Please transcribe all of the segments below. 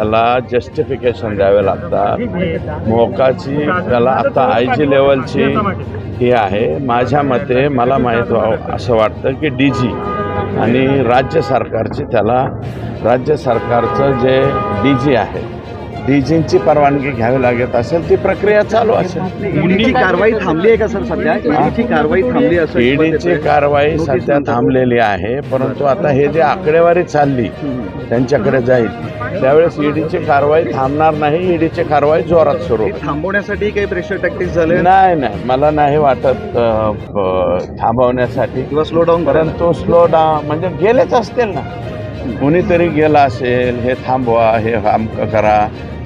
त्याला जस्टिफिकेशन द्यावे लागतात. मोकाची त्याला आता आय जी लेवलची ही आहे. माझ्या मते मला माहीत व्हावं असं वाटतं की डी जी आणि राज्य सरकारची त्याला राज्य सरकारचं जे डी जी आहे डी जींची परवानगी घ्यावी लागत असेल ती प्रक्रिया चालू असेल. ईडीची कारवाई थांबली आहे का सर सध्या? ईडीची कारवाई थांबली असं ईडीची कारवाई सध्या थांबलेली आहे परंतु आता हे जे आकडेवारी चालली त्यांच्याकडे जाईल. त्यावेळेस ईडीची कारवाई थांबणार नाही ईडीची कारवाई जोरात सुरू. थांबवण्यासाठी काही प्रेशर टॅक्टिक्स झाले? नाही नाही. मला नाही वाटत थांबवण्यासाठी. किंवा स्लो डाऊन परंतु स्लो डाऊन म्हणजे गेलेच असतील ना. कुणीतरी गेला असेल हे थांबवा हे अमकं करा.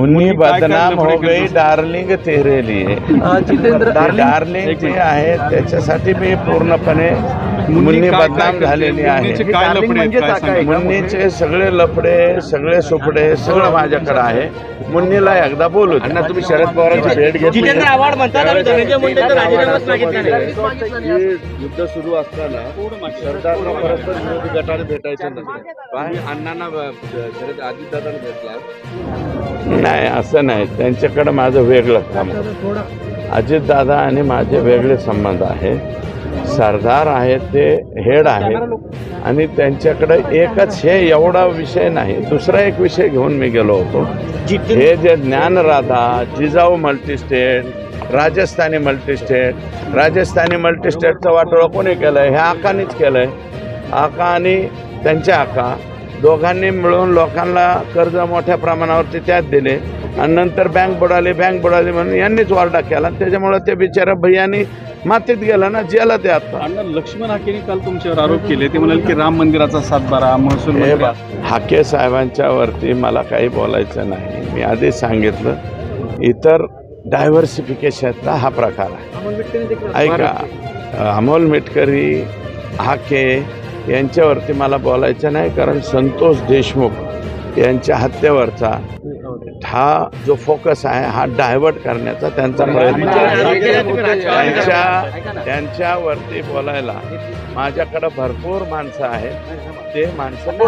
मुन्नी बदनाम हो गई डार्लिंग तेरे लिए. डार्लिंग जी आहे त्याच्यासाठी मी पूर्णपणे मुन्नी बदनाम झालेली आहे. म्हणजे काय मुन्नीचे सगळे लफडे सगळे सुपडे सगळं माझ्याकडे आहे. मुन्नीला एकदा बोलू द्या. तुम्ही शरद पवारांची भेट नाही. युद्ध सुरू असताना सरदारला परत विरोधी गटाने भेटायचं नसतं अण्णांना शरद अजितदादांना भेटला. नाही असं नाही. त्यांच्याकडं माझं वेगळं काम. अजितदादा आणि माझे वेगळे संबंध आहेत सरदार आहेत ते हेड आहेत. आणि त्यांच्याकडे एकच हे एवढा विषय नाही. दुसरा एक विषय घेऊन मी गेलो होतो. हे जे ज्ञानराधा जिजाऊ मल्टीस्टेट राजस्थानी मल्टीस्टेट राजस्थानी मल्टीस्टेटचं वाटोळं कोणी केलं आहे हे आकानीच केलं आहे आका आणि त्यांच्या आका दोघांनी मिळून लोकांना कर्ज मोठ्या प्रमाणावरती त्यात दिले. आणि नंतर बँक बुडाली बँक बुडाली म्हणून यांनीच वारडा केला. त्याच्यामुळं ते बिचारा भैयानी मातीत गेलं ना जेला ते आता. अण्णा लक्ष्मण हाकेने काल तुमच्यावर आरोप केले. ते म्हणाले की राम मंदिराचा सातबारा महसूल हे हाके साहेबांच्या वरती मला काही बोलायचं नाही. मी आधीच सांगितलं इतर डायव्हर्सिफिकेशनचा हा प्रकार आहे. ऐका अमोल मिटकरी हाके यांच्यावरती मला बोलायचं नाही कारण संतोष देशमुख यांच्या हत्येवरचा हा जो फोकस आहे हा डायव्हर्ट करण्याचा त्यांचा प्रयत्न आहे. त्यांच्या त्यांच्यावरती बोलायला माझ्याकडं भरपूर माणसं आहेत. ते माणसं आहे.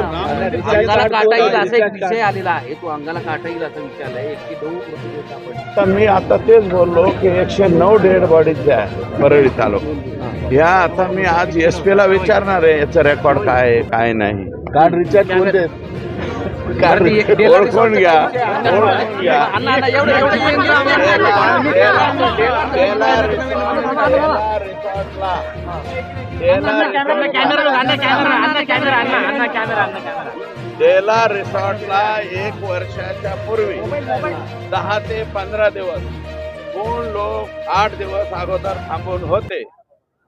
आपण. तर मी आता तेच बोललो की एकशे नऊ डेड बॉडीज ज्या आहेत परळी तालुक्यात ह्या आता मी आज एस पीला विचारणार आहे याचं रेकॉर्ड काय आहे काय नाही. कार्ड रिचार्ज ओळखून घ्या ओळखून घ्या. डेला रिसॉर्टला एक वर्षाच्या पूर्वी. दहा ते पंधरा दिवस. कोण लोक आठ दिवस अगोदर थांबून होते?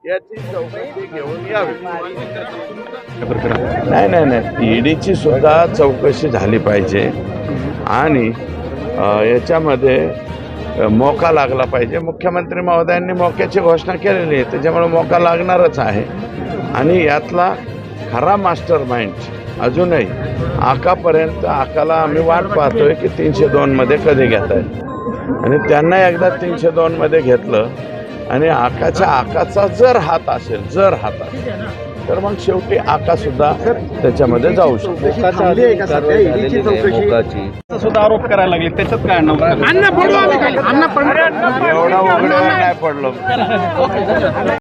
याची चौकशी घेऊन यावी. नाही नाही नाही. ईडीची सुद्धा चौकशी झाली पाहिजे. आणि याच्यामध्ये मोका लागला पाहिजे. मुख्यमंत्री महोदयांनी मोक्याची घोषणा केलेली आहे. त्याच्यामुळे मोका लागणारच आहे. आणि यातला खरा मास्टर माइंड अजूनही आकापर्यंत आकाला आम्ही वाट पाहतोय की तीनशे दोनमध्ये कधी घेत आहे आणि त्यांना एकदा तीनशे दोनमध्ये घेतलं आणि आकाच्या आकाचा जर हात असेल जर हात असेल तर मग शेवटी आका सुद्धा त्याच्यामध्ये जाऊ शकतो. सुद्धा आरोप करायला लागले. त्याच्यात काय अण्णा एवढा उघड्यावर नाही पडलो?